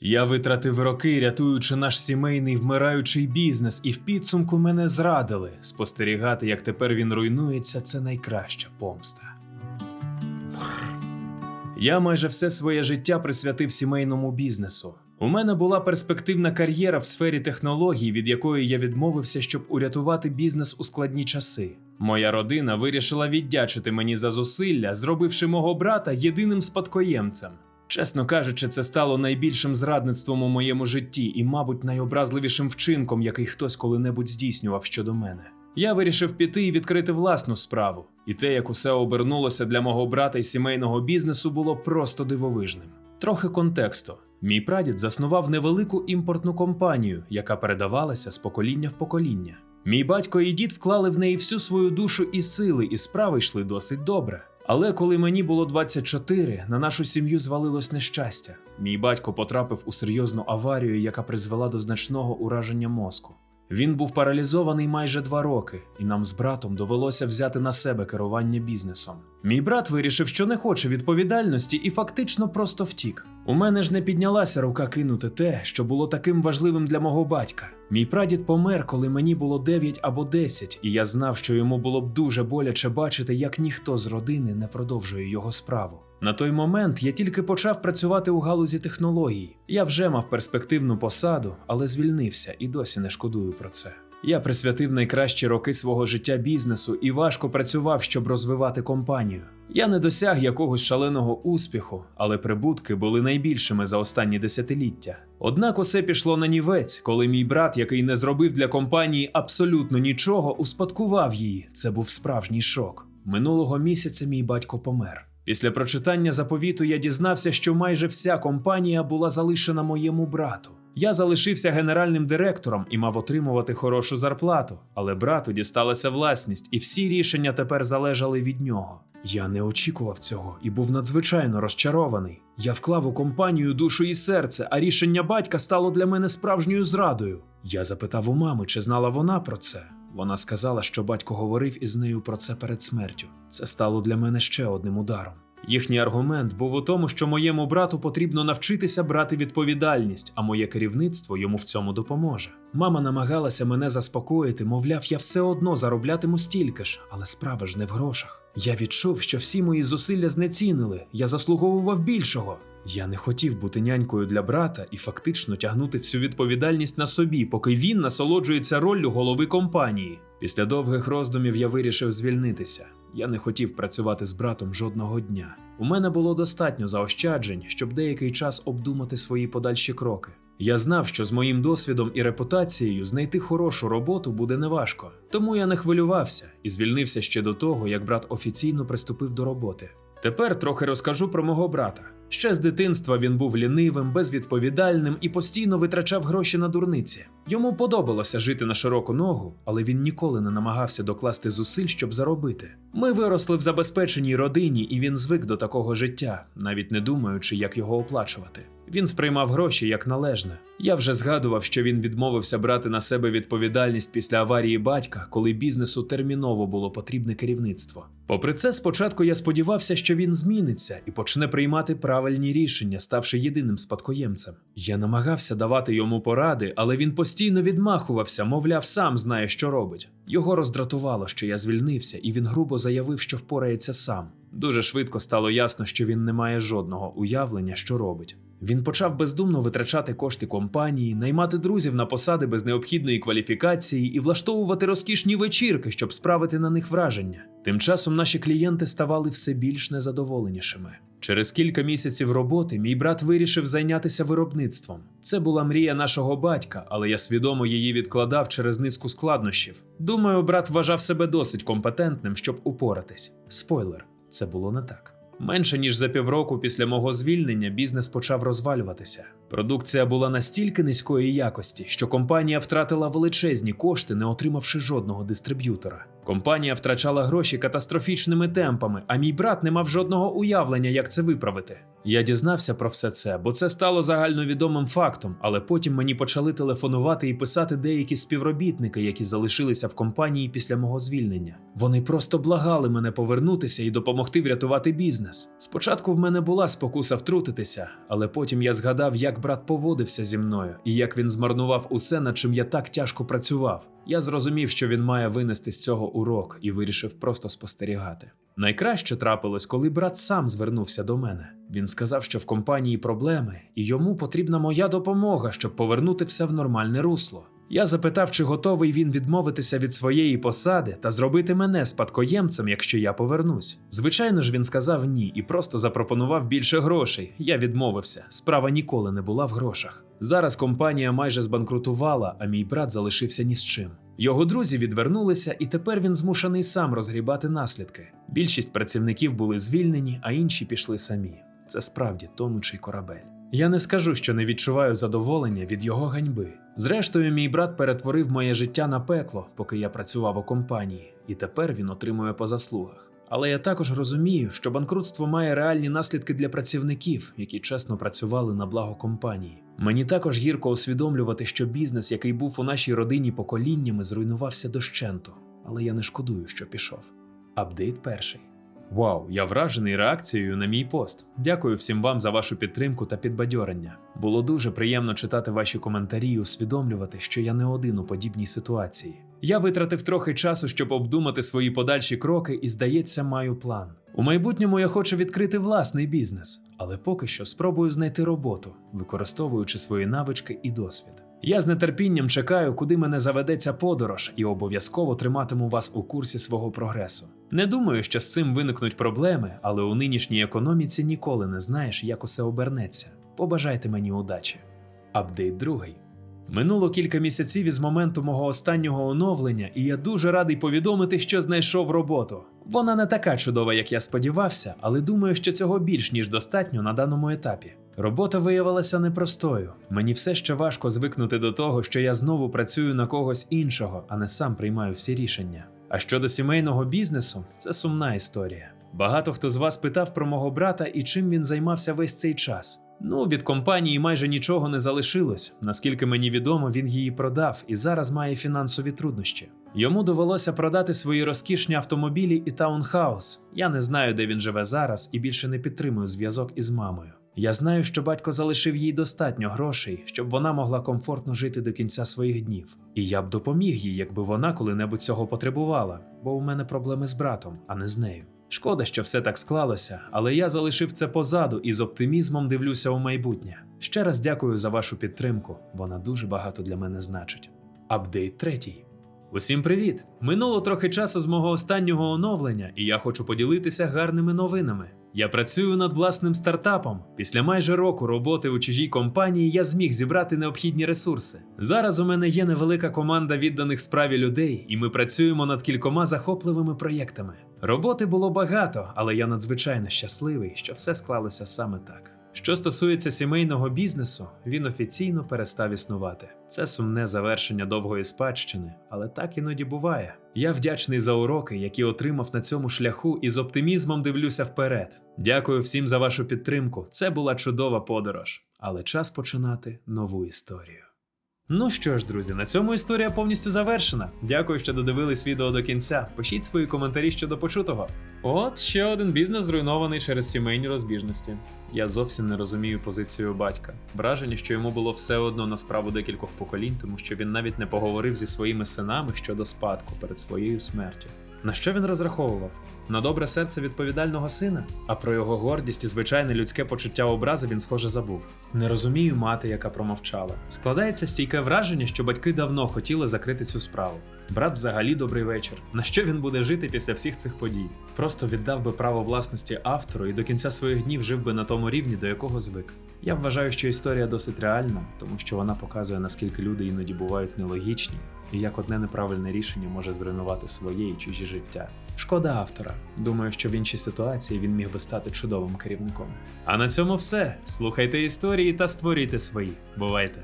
Я витратив роки, рятуючи наш сімейний вмираючий бізнес, і в підсумку мене зрадили. Спостерігати, як тепер він руйнується, це найкраща помста. Я майже все своє життя присвятив сімейному бізнесу. У мене була перспективна кар'єра в сфері технологій, від якої я відмовився, щоб урятувати бізнес у складні часи. Моя родина вирішила віддячити мені за зусилля, зробивши мого брата єдиним спадкоємцем. Чесно кажучи, це стало найбільшим зрадництвом у моєму житті і, мабуть, найобразливішим вчинком, який хтось коли-небудь здійснював щодо мене. Я вирішив піти і відкрити власну справу, і те, як усе обернулося для мого брата і сімейного бізнесу, було просто дивовижним. Трохи контексту. Мій прадід заснував невелику імпортну компанію, яка передавалася з покоління в покоління. Мій батько і дід вклали в неї всю свою душу і сили, і справи йшли досить добре. Але коли мені було 24, на нашу сім'ю звалилось нещастя. Мій батько потрапив у серйозну аварію, яка призвела до значного ураження мозку. Він був паралізований майже два роки, і нам з братом довелося взяти на себе керування бізнесом. Мій брат вирішив, що не хоче відповідальності, і фактично просто втік. У мене ж не піднялася рука кинути те, що було таким важливим для мого батька. Мій прадід помер, коли мені було 9 або 10, і я знав, що йому було б дуже боляче бачити, як ніхто з родини не продовжує його справу. На той момент я тільки почав працювати у галузі технологій. Я вже мав перспективну посаду, але звільнився і досі не шкодую про це. Я присвятив найкращі роки свого життя бізнесу і важко працював, щоб розвивати компанію. Я не досяг якогось шаленого успіху, але прибутки були найбільшими за останні десятиліття. Однак усе пішло на нівець, коли мій брат, який не зробив для компанії абсолютно нічого, успадкував її. Це був справжній шок. Минулого місяця мій батько помер. Після прочитання заповіту я дізнався, що майже вся компанія була залишена моєму брату. Я залишився генеральним директором і мав отримувати хорошу зарплату, але брату дісталася власність, і всі рішення тепер залежали від нього. Я не очікував цього і був надзвичайно розчарований. Я вклав у компанію душу і серце, а рішення батька стало для мене справжньою зрадою. Я запитав у мами, чи знала вона про це. Вона сказала, що батько говорив із нею про це перед смертю. Це стало для мене ще одним ударом. Їхній аргумент був у тому, що моєму брату потрібно навчитися брати відповідальність, а моє керівництво йому в цьому допоможе. Мама намагалася мене заспокоїти, мовляв, я все одно зароблятиму стільки ж, але справа ж не в грошах. Я відчув, що всі мої зусилля знецінили, я заслуговував більшого. Я не хотів бути нянькою для брата і фактично тягнути всю відповідальність на собі, поки він насолоджується роллю голови компанії. Після довгих роздумів я вирішив звільнитися. Я не хотів працювати з братом жодного дня. У мене було достатньо заощаджень, щоб деякий час обдумати свої подальші кроки. Я знав, що з моїм досвідом і репутацією знайти хорошу роботу буде неважко, тому я не хвилювався і звільнився ще до того, як брат офіційно приступив до роботи. Тепер трохи розкажу про мого брата. Ще з дитинства він був лінивим, безвідповідальним і постійно витрачав гроші на дурниці. Йому подобалося жити на широку ногу, але він ніколи не намагався докласти зусиль, щоб заробити. Ми виросли в забезпеченій родині, і він звик до такого життя, навіть не думаючи, як його оплачувати. Він сприймав гроші як належне. Я вже згадував, що він відмовився брати на себе відповідальність після аварії батька, коли бізнесу терміново було потрібне керівництво. Попри це, спочатку я сподівався, що він зміниться і почне приймати правильні рішення, ставши єдиним спадкоємцем. Я намагався давати йому поради, але він постійно відмахувався, мовляв, сам знає, що робить. Його роздратувало, що я звільнився, і він грубо заявив, що впорається сам. Дуже швидко стало ясно, що він не має жодного уявлення, що робить. Він почав бездумно витрачати кошти компанії, наймати друзів на посади без необхідної кваліфікації і влаштовувати розкішні вечірки, щоб справити на них враження. Тим часом наші клієнти ставали все більш незадоволенішими. Через кілька місяців роботи мій брат вирішив зайнятися виробництвом. Це була мрія нашого батька, але я свідомо її відкладав через низку складнощів. Думаю, брат вважав себе досить компетентним, щоб упоратись. Спойлер, це було не так. Менше ніж за півроку після мого звільнення бізнес почав розвалюватися. Продукція була настільки низької якості, що компанія втратила величезні кошти, не отримавши жодного дистриб'ютора. Компанія втрачала гроші катастрофічними темпами, а мій брат не мав жодного уявлення, як це виправити. Я дізнався про все це, бо це стало загальновідомим фактом, але потім мені почали телефонувати і писати деякі співробітники, які залишилися в компанії після мого звільнення. Вони просто благали мене повернутися і допомогти врятувати бізнес. Спочатку в мене була спокуса втрутитися, але потім я згадав, як як брат поводився зі мною і як він змарнував усе, над чим я так тяжко працював. Я зрозумів, що він має винести з цього урок і вирішив просто спостерігати. Найкраще трапилось, коли брат сам звернувся до мене. Він сказав, що в компанії проблеми, і йому потрібна моя допомога, щоб повернути все в нормальне русло. Я запитав, чи готовий він відмовитися від своєї посади та зробити мене спадкоємцем, якщо я повернусь. Звичайно ж, він сказав ні і просто запропонував більше грошей. Я відмовився. Справа ніколи не була в грошах. Зараз компанія майже збанкрутувала, а мій брат залишився ні з чим. Його друзі відвернулися, і тепер він змушений сам розгрібати наслідки. Більшість працівників були звільнені, а інші пішли самі. Це справді тонучий корабель. Я не скажу, що не відчуваю задоволення від його ганьби. Зрештою, мій брат перетворив моє життя на пекло, поки я працював у компанії, і тепер він отримує по заслугах. Але я також розумію, що банкрутство має реальні наслідки для працівників, які чесно працювали на благо компанії. Мені також гірко усвідомлювати, що бізнес, який був у нашій родині поколіннями, зруйнувався дощенту. Але я не шкодую, що пішов. Апдейт перший. Вау, я вражений реакцією на мій пост. Дякую всім вам за вашу підтримку та підбадьорення. Було дуже приємно читати ваші коментарі і усвідомлювати, що я не один у подібній ситуації. Я витратив трохи часу, щоб обдумати свої подальші кроки, і, здається, маю план. У майбутньому я хочу відкрити власний бізнес, але поки що спробую знайти роботу, використовуючи свої навички і досвід. Я з нетерпінням чекаю, куди мене заведеться подорож, і обов'язково триматиму вас у курсі свого прогресу. Не думаю, що з цим виникнуть проблеми, але у нинішній економіці ніколи не знаєш, як усе обернеться. Побажайте мені удачі. Апдейт другий. Минуло кілька місяців із моменту мого останнього оновлення, і я дуже радий повідомити, що знайшов роботу. Вона не така чудова, як я сподівався, але думаю, що цього більш ніж достатньо на даному етапі. Робота виявилася непростою. Мені все ще важко звикнути до того, що я знову працюю на когось іншого, а не сам приймаю всі рішення. А щодо сімейного бізнесу, це сумна історія. Багато хто з вас питав про мого брата і чим він займався весь цей час. Ну, від компанії майже нічого не залишилось. Наскільки мені відомо, він її продав і зараз має фінансові труднощі. Йому довелося продати свої розкішні автомобілі і таунхаус. Я не знаю, де він живе зараз, і більше не підтримую зв'язок із мамою. Я знаю, що батько залишив їй достатньо грошей, щоб вона могла комфортно жити до кінця своїх днів. І я б допоміг їй, якби вона коли-небудь цього потребувала, бо у мене проблеми з братом, а не з нею. Шкода, що все так склалося, але я залишив це позаду і з оптимізмом дивлюся у майбутнє. Ще раз дякую за вашу підтримку. Вона дуже багато для мене значить. Апдейт третій. Усім привіт! Минуло трохи часу з мого останнього оновлення, і я хочу поділитися гарними новинами. Я працюю над власним стартапом. Після майже року роботи у чужій компанії я зміг зібрати необхідні ресурси. Зараз у мене є невелика команда відданих справі людей, і ми працюємо над кількома захопливими проєктами. Роботи було багато, але я надзвичайно щасливий, що все склалося саме так. Що стосується сімейного бізнесу, він офіційно перестав існувати. Це сумне завершення довгої спадщини, але так іноді буває. Я вдячний за уроки, які отримав на цьому шляху, і з оптимізмом дивлюся вперед. Дякую всім за вашу підтримку. Це була чудова подорож, але час починати нову історію. Ну що ж, друзі, на цьому історія повністю завершена. Дякую, що додивились відео до кінця. Пишіть свої коментарі щодо почутого. От ще один бізнес зруйнований через сімейні розбіжності. Я зовсім не розумію позицію батька. Враження, що йому було все одно на справу декількох поколінь, тому що він навіть не поговорив зі своїми синами щодо спадку перед своєю смертю. На що він розраховував? На добре серце відповідального сина? А про його гордість і звичайне людське почуття образи він, схоже, забув. Не розумію мати, яка промовчала. Складається стійке враження, що батьки давно хотіли закрити цю справу. Брат взагалі добрий вечір. На що він буде жити після всіх цих подій? Просто віддав би право власності автору і до кінця своїх днів жив би на тому рівні, до якого звик. Я вважаю, що історія досить реальна, тому що вона показує, наскільки люди іноді бувають нелогічні, і як одне неправильне рішення може зруйнувати своє і чужі життя. Шкода автора. Думаю, що в іншій ситуації він міг би стати чудовим керівником. А на цьому все. Слухайте історії та створюйте свої. Бувайте!